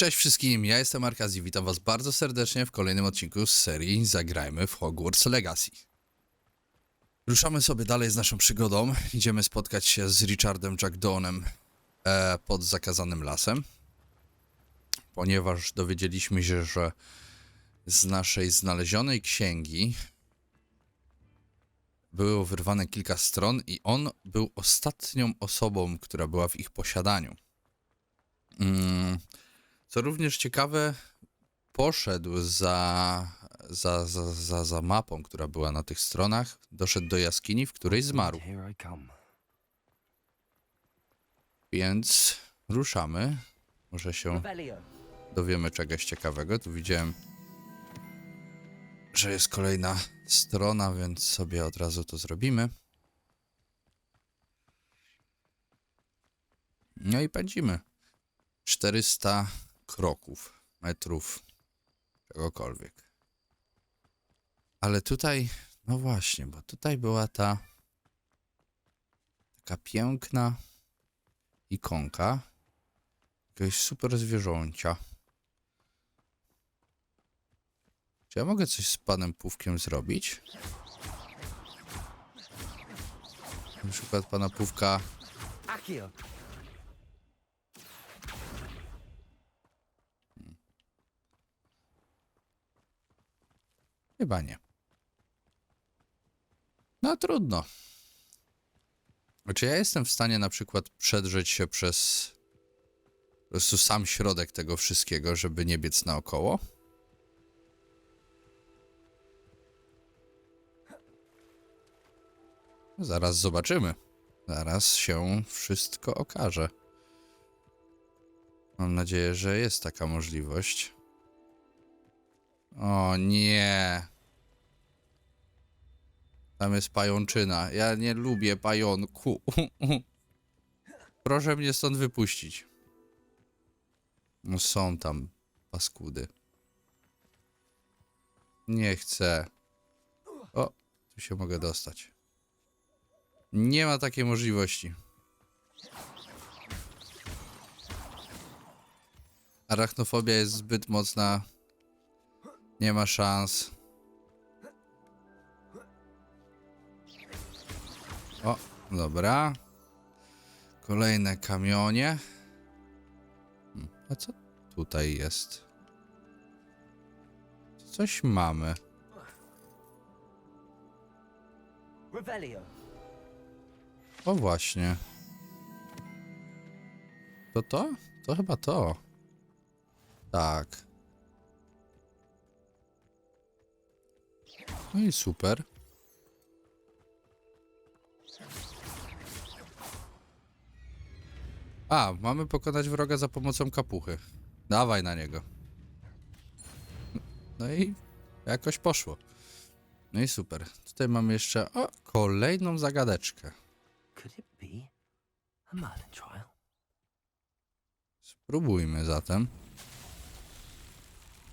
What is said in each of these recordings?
Cześć wszystkim, ja jestem Arkaz i witam was bardzo serdecznie w kolejnym odcinku z serii Zagrajmy w Hogwarts Legacy. Ruszamy sobie dalej z naszą przygodą. Idziemy spotkać się z Richardem Jackdonem e, pod zakazanym lasem. Ponieważ dowiedzieliśmy się, że z naszej znalezionej księgi było wyrwane kilka stron i on był ostatnią osobą, która była w ich posiadaniu. Mm, co również ciekawe, poszedł za, za, za, za, za mapą, która była na tych stronach, doszedł do jaskini, w której zmarł. Więc ruszamy. Może się dowiemy czegoś ciekawego. Tu widziałem, że jest kolejna strona, więc sobie od razu to zrobimy. No i pędzimy. 400 kroków, metrów, czegokolwiek. Ale tutaj, no właśnie, bo tutaj była ta taka piękna ikonka jakiegoś super zwierzącia. Czy ja mogę coś z panem Pówkiem zrobić? Na przykład pana Pówka Chyba nie. No trudno. Czy ja jestem w stanie na przykład przedrzeć się przez po prostu sam środek tego wszystkiego, żeby nie biec naokoło? Zaraz zobaczymy. Zaraz się wszystko okaże. Mam nadzieję, że jest taka możliwość. O nie. Tam jest pajączyna. Ja nie lubię pająku. Proszę mnie stąd wypuścić. No są tam paskudy. Nie chcę. O, tu się mogę dostać. Nie ma takiej możliwości. Arachnofobia jest zbyt mocna. Nie ma szans. O, dobra. Kolejne kamionie. Hmm, A co tutaj jest? Coś mamy. O właśnie. To to? To chyba to. Tak. No i super. A, mamy pokonać wroga za pomocą kapuchy. Dawaj na niego. No i jakoś poszło. No i super. Tutaj mamy jeszcze o, kolejną zagadeczkę. Spróbujmy zatem.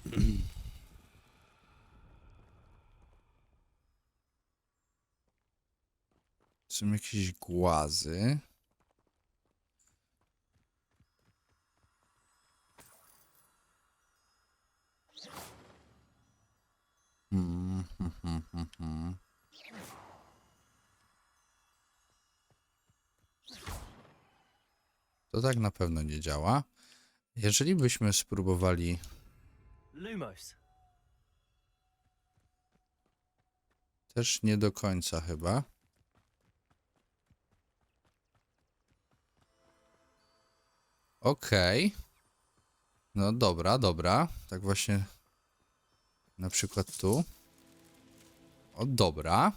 Są jakieś głazy. Hmm, hmm, hmm. To tak na pewno nie działa. Jeżeli byśmy spróbowali Lumos. Też nie do końca chyba. Okej. No dobra, dobra. Tak właśnie. Na przykład tu. O, dobra.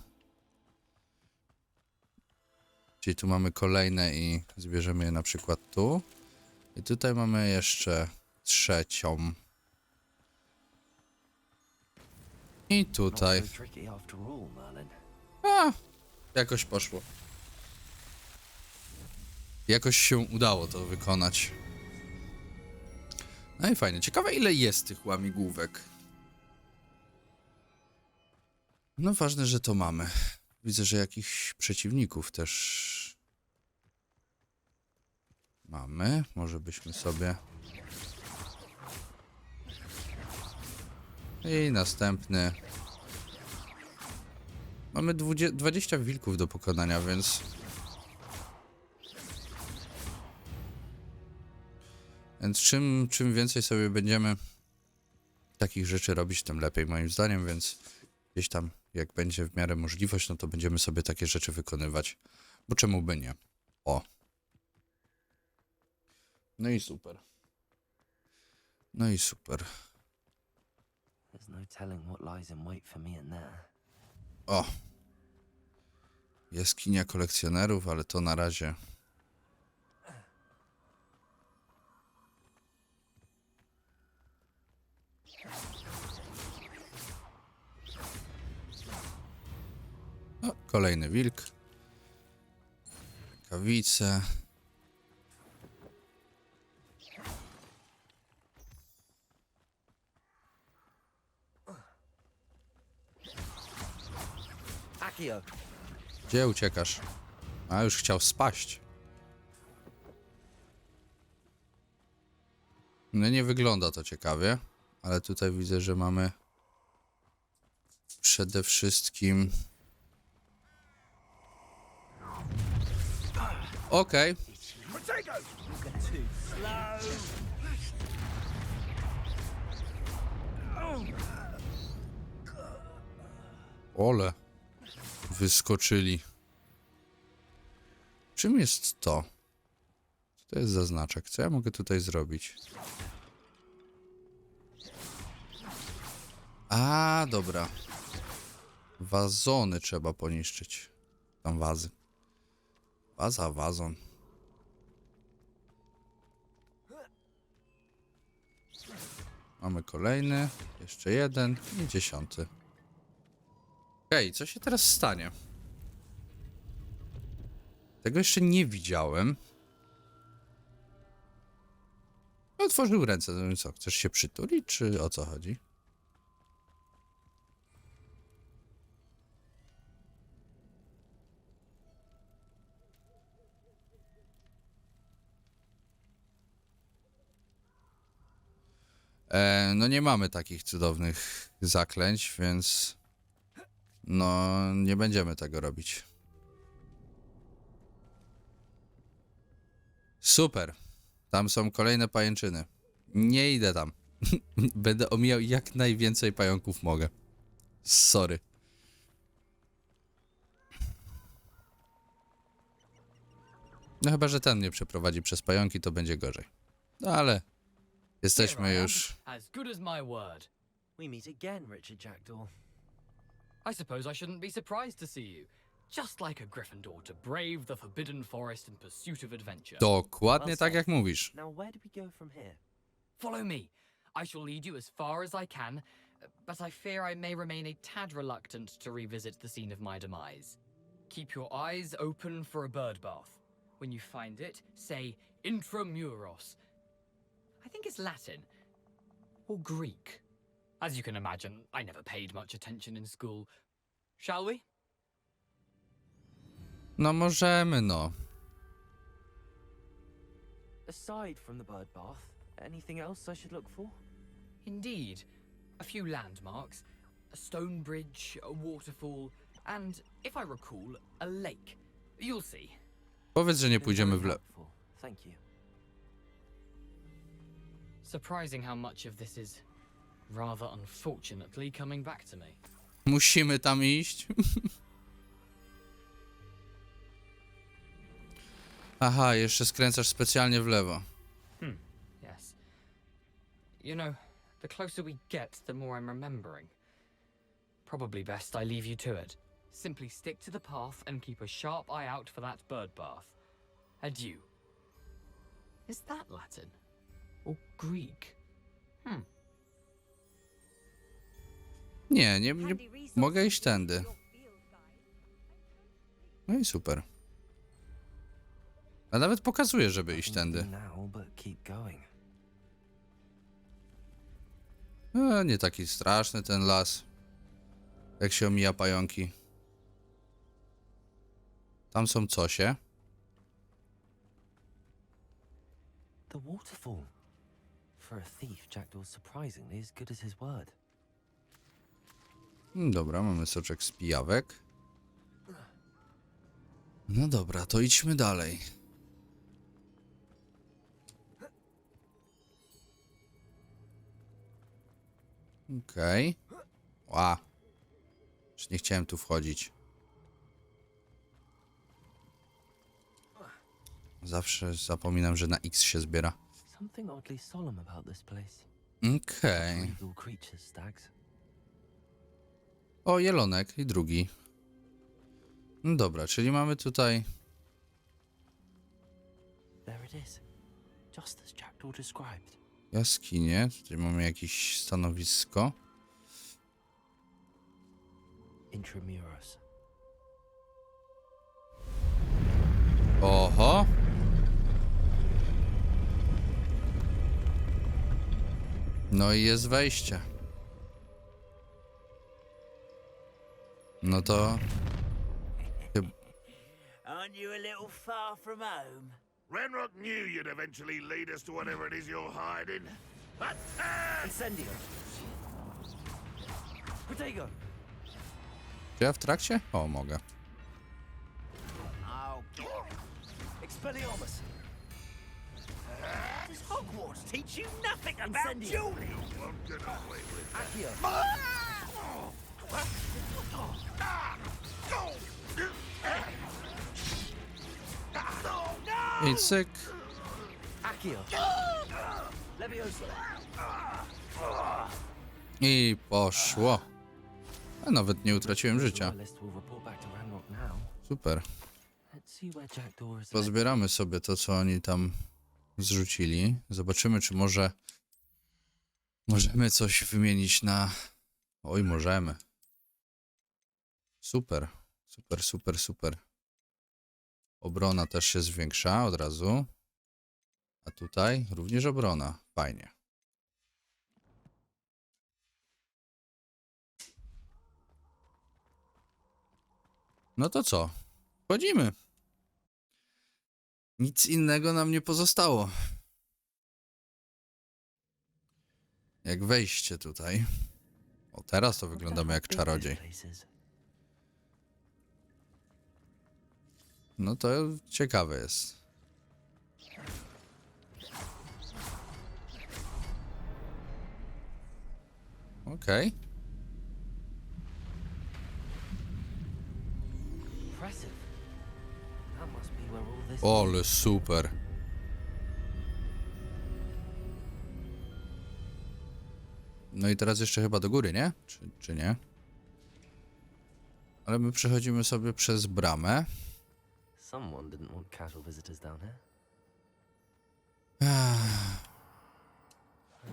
Czyli tu mamy kolejne i zbierzemy je na przykład tu. I tutaj mamy jeszcze trzecią. I tutaj. A, jakoś poszło. Jakoś się udało to wykonać. No i fajnie. Ciekawe ile jest tych łamigłówek. No ważne, że to mamy. Widzę, że jakichś przeciwników też mamy. Może byśmy sobie I następny. Mamy 20, 20 wilków do pokonania, więc. Więc czym, czym więcej sobie będziemy takich rzeczy robić, tym lepiej moim zdaniem, więc gdzieś tam, jak będzie w miarę możliwość, no to będziemy sobie takie rzeczy wykonywać. Bo czemu by nie? O. No i super. No i super. No. O. Jaskinia kolekcjonerów, ale to na razie. O, kolejny wilk. Kawice. Gdzie uciekasz? A już chciał spaść. No nie wygląda to ciekawie, ale tutaj widzę, że mamy przede wszystkim. Okej, ole, wyskoczyli. Czym jest to? To jest za znaczek? Co ja mogę tutaj zrobić? A, dobra. Wazony trzeba poniszczyć. Tam wazy. Waza, wazon. Mamy kolejny, jeszcze jeden i dziesiąty. Okej, co się teraz stanie? Tego jeszcze nie widziałem. Otworzył ręce. No co, chcesz się przytulić, czy o co chodzi? E, no nie mamy takich cudownych zaklęć, więc no nie będziemy tego robić. Super. Tam są kolejne pajęczyny. Nie idę tam. Będę omijał jak najwięcej pająków mogę. Sorry. No chyba, że ten mnie przeprowadzi przez pająki, to będzie gorzej. No ale jesteśmy Here I am, już. As good as my word. we meet again, Richard Jackdaw. I suppose I shouldn't be surprised to see you. Just like a Gryffindor to brave the Forbidden Forest in pursuit of adventure. Dokładnie Well tak jak mówisz. Now, where do we go from here? Follow me. I shall lead you as far as I can, but I fear I may remain a tad reluctant to revisit the scene of my demise. Keep your eyes open for a bird bath. When you find it, say intramuros. I think it's Latin or Greek. As you can imagine, I never paid much attention in school. Shall we? No możemy, no. Aside from the bird bath, anything else I should look for? Indeed. A few landmarks, a stone bridge, a waterfall, and, if I recall, a lake. You'll see. Powiedz, że nie pójdziemy w le... Thank you. Surprising how much of this is, rather unfortunately, coming back to me. Musimy tam iść. Aha, jeszcze skręcasz specjalnie w lewo. Hmm. Yes. You know, the closer we get, the more I'm remembering. Probably best I leave you to it. Simply stick to the path and keep a sharp eye out for that bird bath. Adieu. Is that Latin? Or Greek? Hmm. Nie, nie, nie mogę iść tędy. No i super. A nawet pokazuje, żeby iść tędy. No, nie taki straszny ten las. Jak się omija pająki. Tam są cosie. The waterfall. For a thief, Jackdaw's surprisingly as good as his word. Mm, Dobra, mamy soczek z pijawek. No dobra, to idźmy dalej. Okej. Ła. Już nie chciałem tu wchodzić. Zawsze zapominam, że na X się zbiera. Something oddly solemn about this place. Okej. Evil creatures, stags. O, jelonek i drugi. No dobra, czyli mamy tutaj... There it is. Just as Jackdaw described. jaskinię. Tutaj mamy jakieś stanowisko. Intramuros. Oho! No i jest wejście. No to... Aren't you a little far from home? Renrock knew you'd eventually lead us to whatever it is you're hiding. Attack! Incendio! Protego! Czy ja w trakcie? O, mogę. Expelliarmus! Does Hogwarts teach you nothing about Incendio! dueling? Won't get away with it. Accio! Levioso! I poszło. A nawet nie utraciłem życia. Super. Pozbieramy sobie to, co oni tam zrzucili. Zobaczymy, czy może możemy coś wymienić na... Oj, możemy. Super, super, super, super. Obrona też się zwiększa od razu. A tutaj również obrona. Fajnie. No to co? Wchodzimy. Nic innego nam nie pozostało. Jak wejście tutaj. O, teraz to wyglądamy jak czarodziej. No to ciekawe jest. Okej. Impressive. Ole super. No i teraz jeszcze chyba do góry, nie? Czy, czy nie? Ale my przechodzimy sobie przez bramę. Someone didn't want casual visitors down here.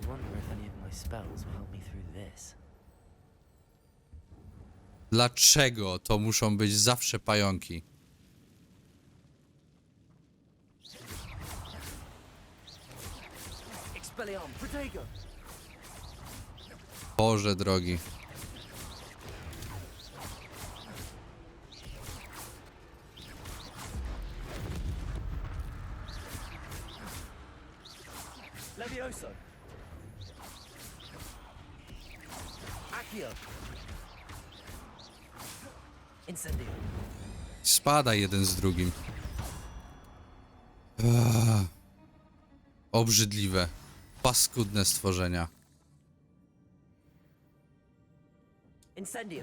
I wonder if any of my spells will help me through this. Dlaczego to muszą być zawsze pająki? Expelliarm! Protego! Boże drogi. Levioso! Accio! Incendio! Spada jeden z drugim. Ach. Obrzydliwe. Paskudne stworzenia. Incendio!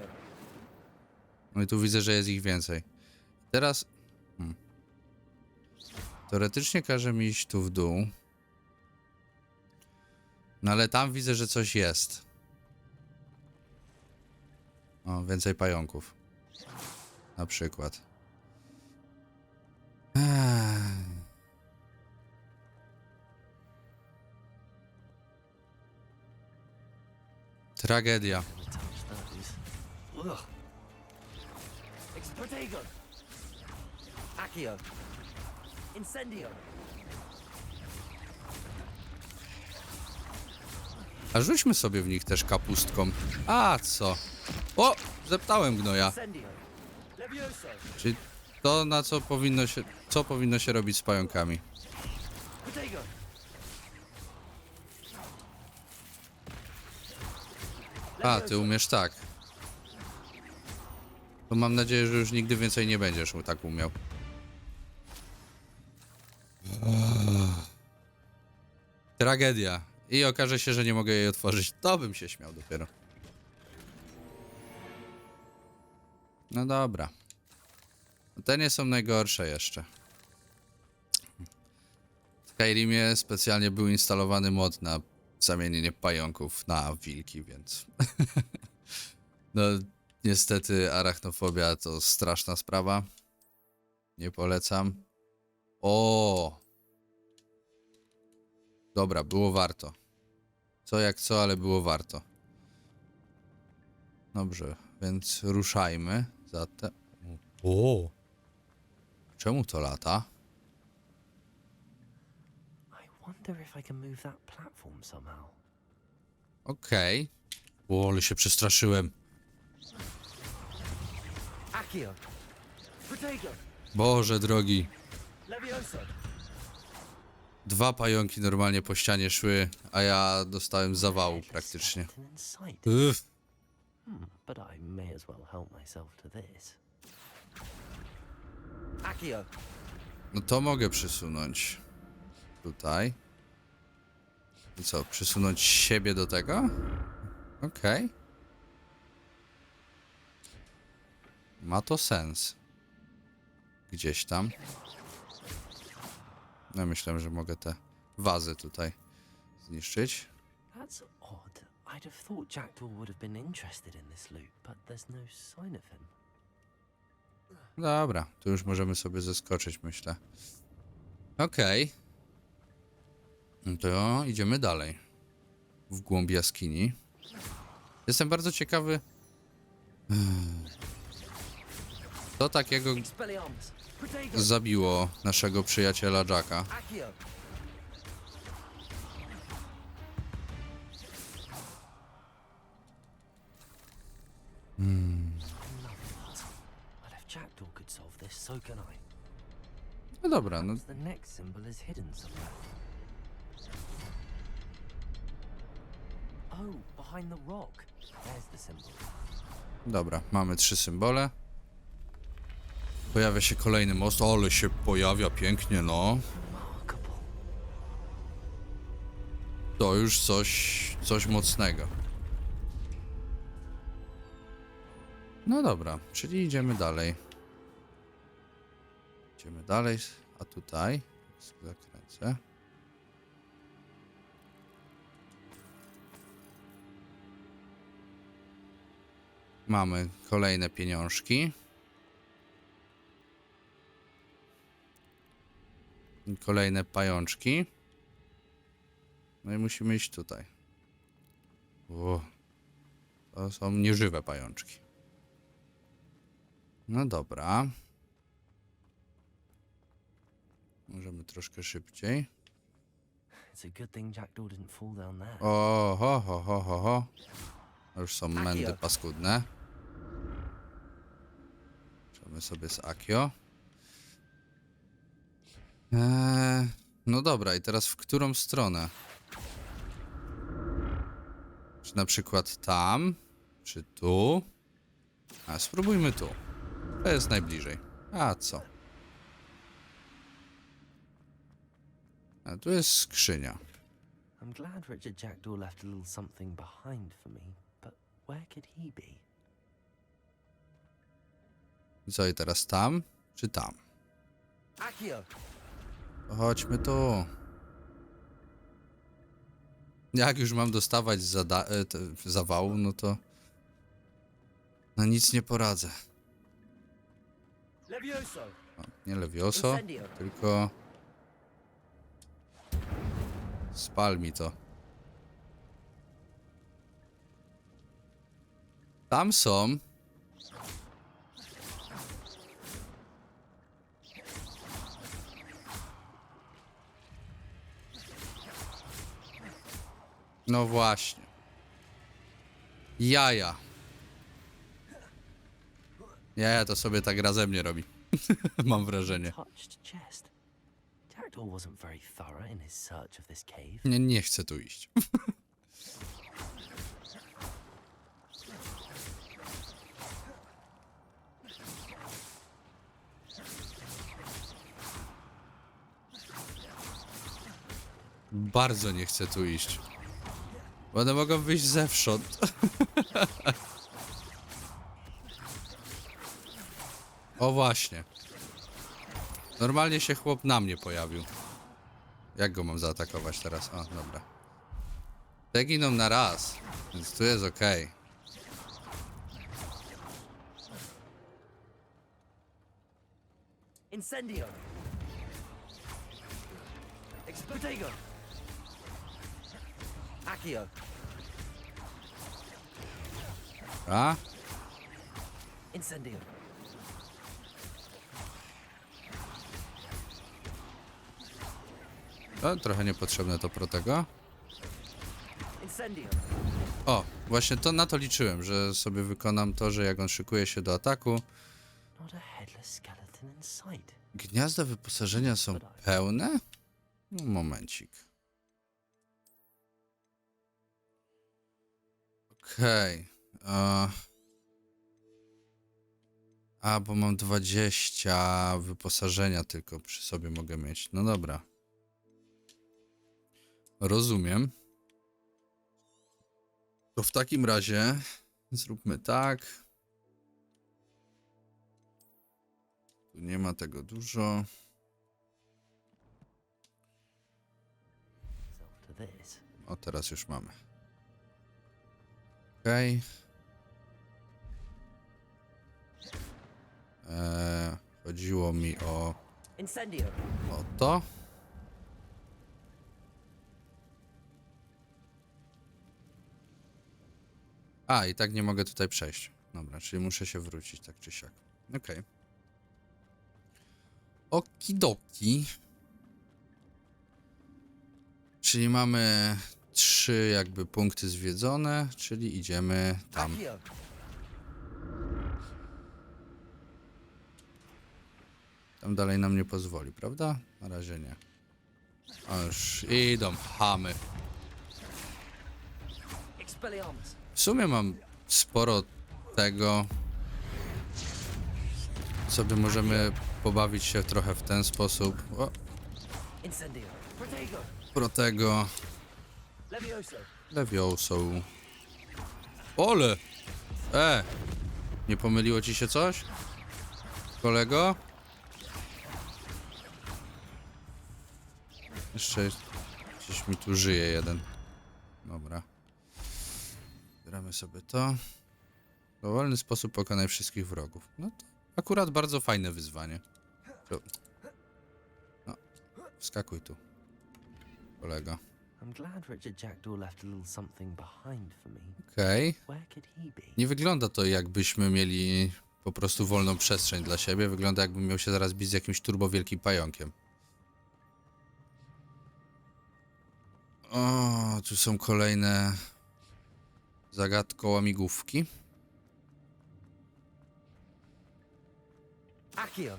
No i tu widzę, że jest ich więcej. Teraz. Hmm. Teoretycznie każe mi iść tu w dół. No ale tam widzę, że coś jest. O, więcej pająków. Na przykład. Ech. Tragedia. A rzućmy sobie w nich też kapustką. A co? O! Zeptałem gnoja. Czyli to, na co powinno się, co powinno się robić z pająkami. A, ty umiesz tak. To mam nadzieję, że już nigdy więcej nie będziesz tak umiał. Tragedia. I okaże się, że nie mogę jej otworzyć. To bym się śmiał dopiero. No dobra. Te nie są najgorsze jeszcze. W Skyrimie specjalnie był instalowany mod na zamienienie pająków na wilki, więc... no, niestety arachnofobia to straszna sprawa. Nie polecam. O! Dobra, było warto. Co jak co, ale było warto. Dobrze, więc ruszajmy. Zatem. O! Czemu to lata? I wonder if I can move that platform somehow. Okej. O, ale się przestraszyłem. Protego! Boże drogi. Levioso! Dwa pająki normalnie po ścianie szły, a ja dostałem zawału praktycznie. Uff. Hmm, but I may as well help myself to this. Accio! No to mogę przysunąć. Tutaj. I co, przysunąć siebie do tego? Okej. Ma to sens. Gdzieś tam. No myślałem, że mogę te wazy tutaj zniszczyć. That's odd. I'd have thought Jackdaw would have been interested in this loot, but there's no sign of him. Dobra, tu już możemy sobie zeskoczyć, myślę. Okej. No to idziemy dalej. W głąb jaskini. Jestem bardzo ciekawy. Co takiego zabiło naszego przyjaciela Jacka? I. No dobra, no dobra, mamy trzy symbole. Pojawia się kolejny most, ale się pojawia pięknie, no. To już coś, coś mocnego. No dobra, czyli idziemy dalej. Idziemy dalej, a tutaj zakręcę. Mamy kolejne pieniążki. Kolejne pajączki. No i musimy iść tutaj. O, to są nieżywe pajączki. No dobra. Możemy troszkę szybciej. O, ho, ho, ho, ho, ho. To już są mędy Akio. Możemy sobie z Akio. Eee, no dobra, i teraz w którą stronę? Czy na przykład tam? Czy tu? A spróbujmy tu. To jest najbliżej. A co? A tu jest skrzynia. I'm glad Richard Jackdaw left a little something behind for me, but where could he be? Co, i teraz tam? Czy tam? Chodźmy tu. Jak już mam dostawać zada- e, zawału, no to no nic nie poradzę. O, nie lewioso, tylko spal mi to. Tam są. No właśnie. Jaja. Jaja to sobie tak razem nie robi. Mam wrażenie. Nie, nie chcę tu iść. Bardzo nie chcę tu iść. Bo one mogą wyjść zewsząd. o właśnie. Normalnie się chłop na mnie pojawił. Jak go mam zaatakować teraz? O, dobra. Te giną na raz, więc tu jest okej. Incendio! Explotego! Accio! A? Incendio! Trochę niepotrzebne to protego. Incendio! O, właśnie to na to liczyłem, że sobie wykonam to, że jak on szykuje się do ataku, gniazda wyposażenia są pełne? No, momencik. Okej. A- A, bo mam 20 wyposażenia tylko przy sobie mogę mieć. No dobra. Rozumiem. To w takim razie zróbmy tak. Tu nie ma tego dużo. O, teraz już mamy. Okej. Eee, chodziło mi o, o to. A, i tak nie mogę tutaj przejść. Dobra, czyli muszę się wrócić tak czy siak. Okej. Okidoki. Czyli mamy trzy jakby punkty zwiedzone, czyli idziemy tam. Tam dalej nam nie pozwoli, prawda? Na razie nie. O, już idą chamy. W sumie mam sporo tego. Sobie możemy pobawić się trochę w ten sposób. O! Protego! Levioso! Ole! E! Nie pomyliło ci się coś? Kolego? Jeszcze jest- gdzieś mi tu żyje jeden. Dobra. Zbieramy sobie to. W dowolny sposób pokonaj wszystkich wrogów. No to akurat bardzo fajne wyzwanie. No, wskakuj tu. Kolego. I'm glad Richard Jackdaw left a little something behind for me. Okej. Where could he be? Nie wygląda to jakbyśmy mieli po prostu wolną przestrzeń dla siebie. Wygląda jakbym miał się zaraz bić z jakimś turbo wielkim pająkiem. O, tu są kolejne zagadko łamigłówki. Accio!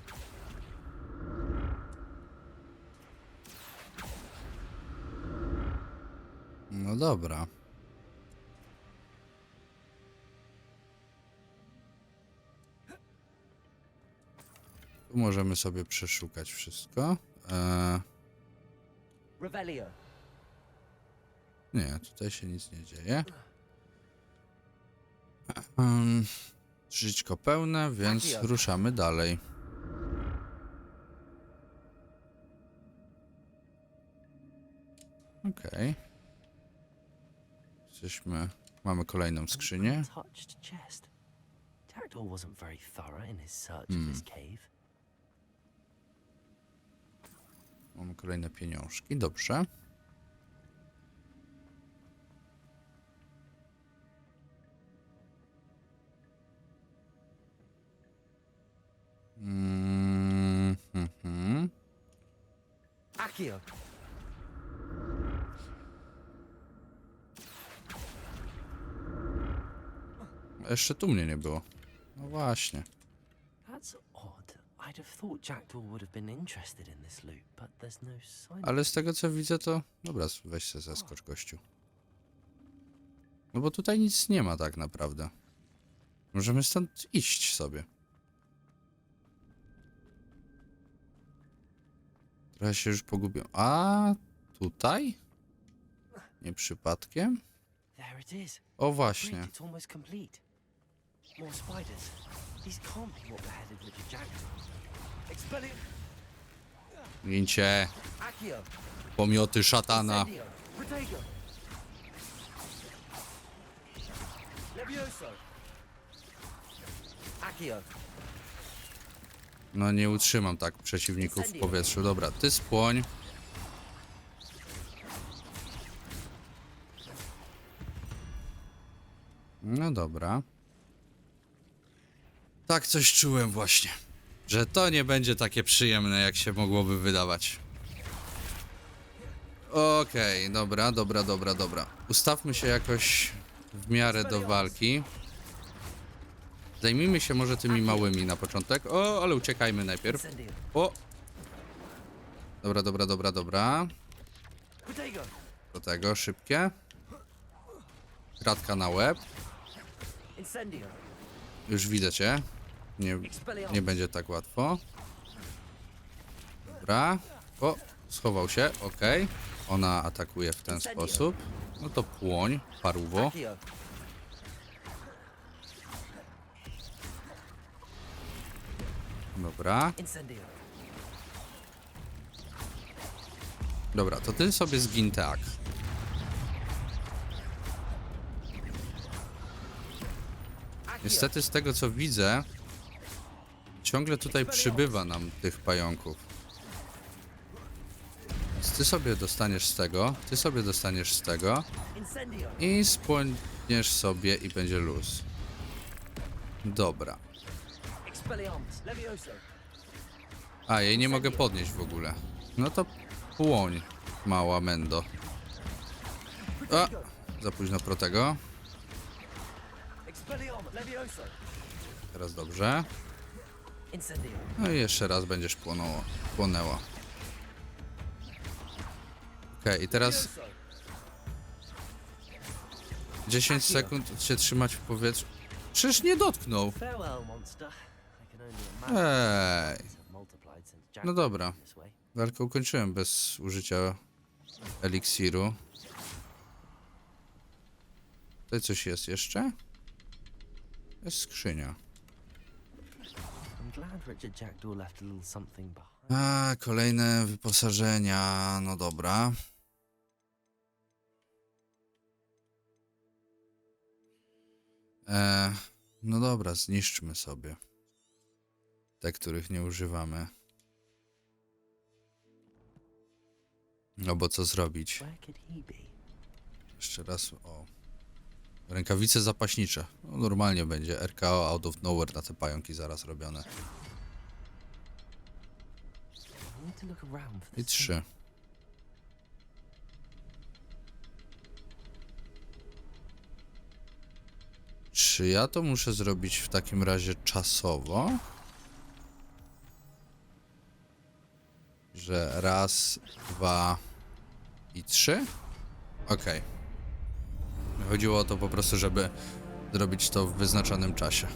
No dobra. Tu możemy sobie przeszukać wszystko. Eee, Revelio! Nie, tutaj się nic nie dzieje. Um, żyćko pełne, więc ruszamy dalej. Okej. Jesteśmy... Mamy kolejną skrzynię. Cave. Mamy kolejne pieniążki, dobrze. Accio! Jeszcze tu mnie nie było. No właśnie. That's odd. I'd have thought Jackdaw would have been interested in this loot, but there's no sign. Ale z tego co widzę to... Dobra, weź się zaskocz gościu. No bo tutaj nic nie ma tak naprawdę. Możemy stąd iść sobie. Trochę się już pogubię. A tutaj? Nie przypadkiem? O właśnie. Gincie. Pomioty szatana. Incendio. No nie utrzymam tak przeciwników w powietrzu. Dobra, ty spłoń. No dobra. Tak coś czułem właśnie. Że to nie będzie takie przyjemne, jak się mogłoby wydawać. Okej, dobra, dobra, dobra, dobra. Ustawmy się jakoś w miarę do walki. Zajmijmy się może tymi małymi na początek. O, ale uciekajmy najpierw. O! Dobra, dobra, dobra, dobra. Do tego szybkie. Kratka na łeb. Już widzę cię. Nie, nie będzie tak łatwo. Dobra. O, schował się, okej. Ona atakuje w ten sposób. No to płoń, paruwo. Dobra. Dobra, to ty sobie zgin tak. Niestety z tego co widzę, ciągle tutaj przybywa nam tych pająków. Więc ty sobie dostaniesz z tego, ty sobie dostaniesz z tego i spłoniesz sobie i będzie luz. Dobra. A, jej nie mogę podnieść w ogóle. No to płoń, mała Mendo. A, za późno protego. Teraz dobrze. No i jeszcze raz będziesz płonęło, płonęła. Okej, i teraz Levioso. 10 sekund się trzymać w powietrzu. Przecież nie dotknął. Ej, no dobra. Walkę ukończyłem bez użycia eliksiru. Tutaj coś jest jeszcze? Jest skrzynia. A, kolejne wyposażenia. No dobra. E, no dobra, zniszczmy sobie. Te, których nie używamy. No bo co zrobić? Jeszcze raz, o. Rękawice zapaśnicze. No, normalnie będzie RKO out of nowhere na te pająki zaraz robione. I trzy. Czy ja to muszę zrobić w takim razie czasowo? Że raz, dwa i trzy? Okej. Chodziło o to po prostu, żeby zrobić to w wyznaczonym czasie.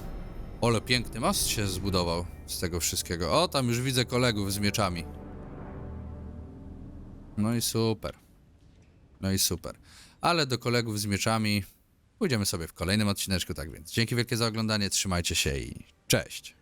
Ole, piękny most się zbudował z tego wszystkiego. O, tam już widzę kolegów z mieczami. No i super. No i super. Ale do kolegów z mieczami pójdziemy sobie w kolejnym odcineczku, tak więc dzięki wielkie za oglądanie, trzymajcie się i cześć.